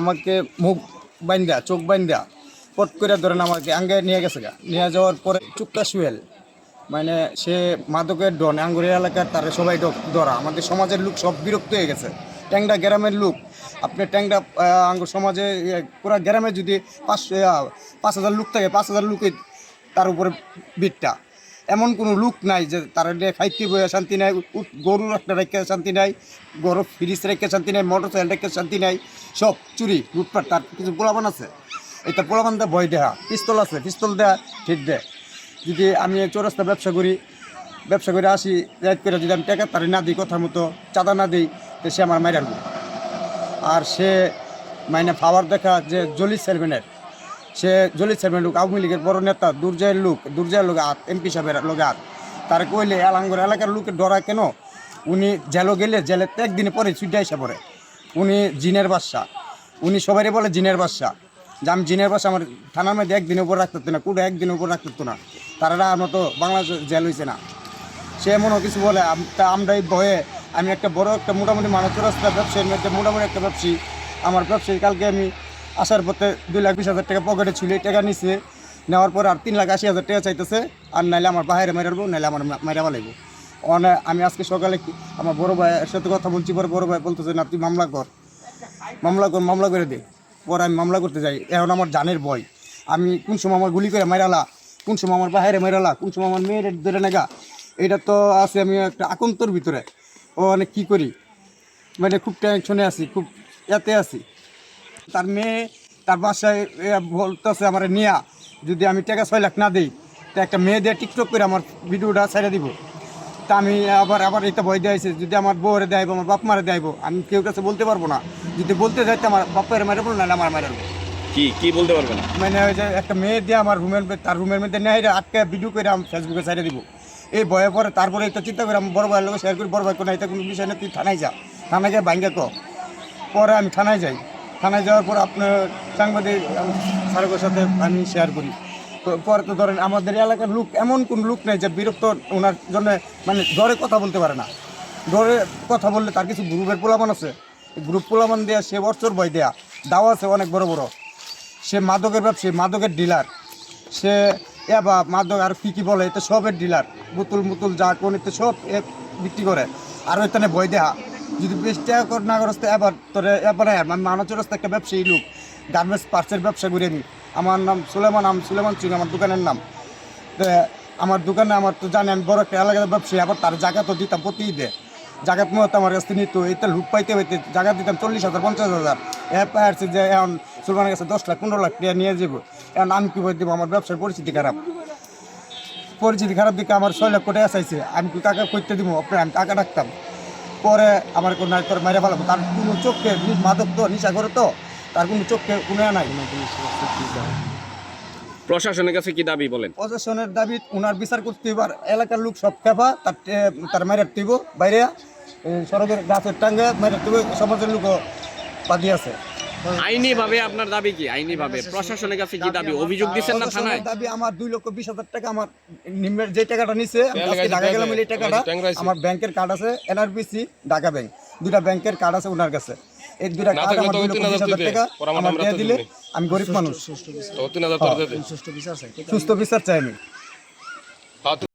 আমাকে মুখ বাইন্দা, চোখ বাইন্দা, পট করে ধরেন আমাকে আঙ্গে নিয়ে গেছে গা। নিয়ে যাওয়ার পরে চুক্কা সুয়েল মানে সে মাদকের ডন, আঙ্গুরের এলাকার তারা সবাই ধরা। আমাদের সমাজের লোক সব বিরক্ত হয়ে গেছে। ট্যাংরা গ্রামের লোক। আপনি ট্যাংরা আঙ্গুর সমাজে পুরা গ্রামে যদি পাঁচ পাঁচ হাজার লোক থাকে, পাঁচ হাজার লোকে তার উপরে বিটটা। এমন কোনো লোক নাই যে তারা খাইতে বয়ে শান্তি নাই গরুর একটা রেখে শান্তি নাই গরু ফ্রিজ রেখে শান্তি নাই মোটর সাইকেল রেখে শান্তি নাই, সব চুরি, লুটপাট, তার কিছু পোলাবান আছে? এটা পোলাবান দেয় ভয় দেয়া পিস্তল আছে, পিস্তল দেয়া ঠিক দেয় যদি আমি চৌরাস্তা ব্যবসা করি, ব্যবসা করে আসি রাইট করে যদি আমি টাকা তারি না দিই কথার মতো, চাঁদা না দিই, তো সে আমার মাইরার আর সে মাইনে পাওয়ার দেখা যে জলি চেয়ারম্যানের সে জলিত চেয়ারম্যান লোক, আওয়ামী লীগের বড় নেতা, দুর্জয়ের লোক দুর্জয়ের লোক আত এমপি সাহেবের লোক আত তার কইলে এলাঙ্গর এলাকার লোকের ডরা কেন? উনি জেলও গেলে জেলে একদিনে পরে ছুটে এসে পড়ে। উনি জিনের বাদশা। উনি সবারই বলে জিনের বাদশা। যে আমি জিনের বাসা আমার থানার মধ্যে একদিনের উপর রাখতে না কুড়ে একদিনের উপর রাখতে না। তারা আমার তো বাংলাদেশ জেল হয়েছে না। সে এমনও কিছু বলে তা আমরা এই ভয়ে আমি একটা বড় একটা মোটামুটি মানুষ রাস্তা ব্যবসায়ীর মধ্যে মোটামুটি একটা ব্যবসায়ী। আমার ব্যবসায়ী, কালকে আমি আসার পথে দুই লাখ বিশ হাজার টাকা পকেটে ছিল টাকা নিছে। নেওয়ার পর আর তিন লাখ আশি হাজার টাকা চাইতেছে, আর নাইলে আমার বাইরে মেরাবো নাইলে আমার মেরা লাগবো অনে, আমি আজকে সকালে আমার বড় ভাইয়ের সাথে কথা বলছি, পরে বড় ভাই বলতেছে, না, তুই মামলা কর। মামলা কর, মামলা করে দে। পরে আমি মামলা করতে যাই। এখন আমার জানের ভয়। আমি কোন সময় আমার গুলি করে মেরালা কোন সময় আমার বাইরে মেরালা কোন সময় আমার মেয়ের ধরে নেগা। এটা তো আছে, আমি একটা আকন্তর ভিতরে। ও অনেক কী করি? মানে খুব টেনশনে আছি, খুব এতে আছি। তার মেয়ে তার বাসায় বলতেছে আমার নিয়া যদি আমি টাকা ছয় লাখ না দিই তা একটা মেয়ে দিয়ে টিকটক করে আমার ভিডিওটা ছেড়ে দিব। তা আমি আবার আবার এটা ভয় দিয়েছে যদি আমার বউরে দেয়ব আমার বাপ মারে দেয়ব আমি কেউ কাছে বলতে পারব না। যদি বলতে যাই তো আমার বাপের মারবো না আমার মারবো কি কি বলতে পারবেন মানে ওই যে একটা মেয়ে দিয়ে আমার রুমের তার রুমের মধ্যে নেয় আটকে ভিডিও করে আমি ফেসবুকে ছেড়ে দিব। এই ভয়ে পরে তারপরে এটা চিন্তা করে আমি বড় ভাইয়ের লোক শেয়ার করি বড় ভাই কোনো এটা কোনো বিষয় না তুই থানায় যা। থানায় গিয়ে ভাঙ্গে ক। পরে আমি থানায় যাই। থানায় যাওয়ার পর আপনার সাংবাদিক স্যারের সাথে আমি শেয়ার করি। পরে তো ধরেন আমাদের এলাকার লোক এমন কোন লোক নেই যে বিরক্ত ওনার জন্য মানে ধরে কথা বলতে পারে না। ধরে কথা বললে তার কিছু গ্রুপের পোলামান আছে। গ্রুপ পোলামান দেয়া, সে বছর বই দেয়া। দাও আছে অনেক বড় বড়। সে মাদকের ব্যবসায়ী মাদকের ডিলার সে এবা মাদক আর কি কি বলে এতে সবের ডিলার বোতল মুতুল যা কোন এতে সব বিক্রি করে। আর ওইখানে বই দেহা যদি বেশ টাকা কর না করস তো এবার তোরে, এবার আমি মানচ রাস্তা একটা ব্যবসায়ী লোক, গার্মেন্টস পার্সের ব্যবসা করি আমি আমার নাম সুলেমান, আম সুলেমান সিং আমার দোকানের নাম। তো আমার দোকানে আমার তো জানি আমি বড় একটা এলাকার ব্যবসায়ী, আবার তার জায়গা তো দিতাম প্রতি ঈদে জায়গাত মতো আমার কাছে নিত এটা লুট পাইতে পাইতে জায়গা দিতাম চল্লিশ হাজার, পঞ্চাশ হাজার। এরপর আসছে যে এখন সুলমানের কাছে দশ লাখ, পনেরো লাখ টাকা নিয়ে যাব। এখন আমি কী বলে দেবো, আমার ব্যবসার পরিস্থিতি খারাপ। পরিস্থিতি খারাপ দিকে আমার ছয় লাখ কোটি চাইছে, আমি টাকা করতে দিব? ওপরে আমি টাকা রাখতাম পরে আমার কোনো নাই তোর মেরে ফেলাবো। তার কোনো চোখকে মাদক তো নিশা করে তো তার কোনো চোখকে কোনো নাই। প্রশাসনের কাছে কি দাবি বলেন? প্রশাসনের দাবি ওনার বিচার করতে এবার এলাকার লোক সব খেপা তার তার মেরে দিব বাইরে সড়কের গাছের টাঙ্গে মেরে দিব সমাজের লোকও বাদি আছে। আইনি ভাবে আপনার দাবি কি? আইনি ভাবে প্রশাসনের কাছে কি দাবি? অভিযোগ দিচ্ছেন না থানায়? দাবি আমার দুই লক্ষ বিশ হাজার টাকা আমার নিম্নের যে টাকাটা নিছে আমি আজকে ঢাকা গেলাম এই টাকাটা আমার ব্যাংকের কার্ড আছে এনআরবিসি ঢাকা ব্যাংক দুটা ব্যাংকের কার্ড আছে ওনার কাছে। এই দুটা কার্ড আমার দুই লক্ষ বিশ হাজার টাকা আমার দিয়ে দিলে আমি গরিব মানুষ। সুস্থ বিচার চাই। আমি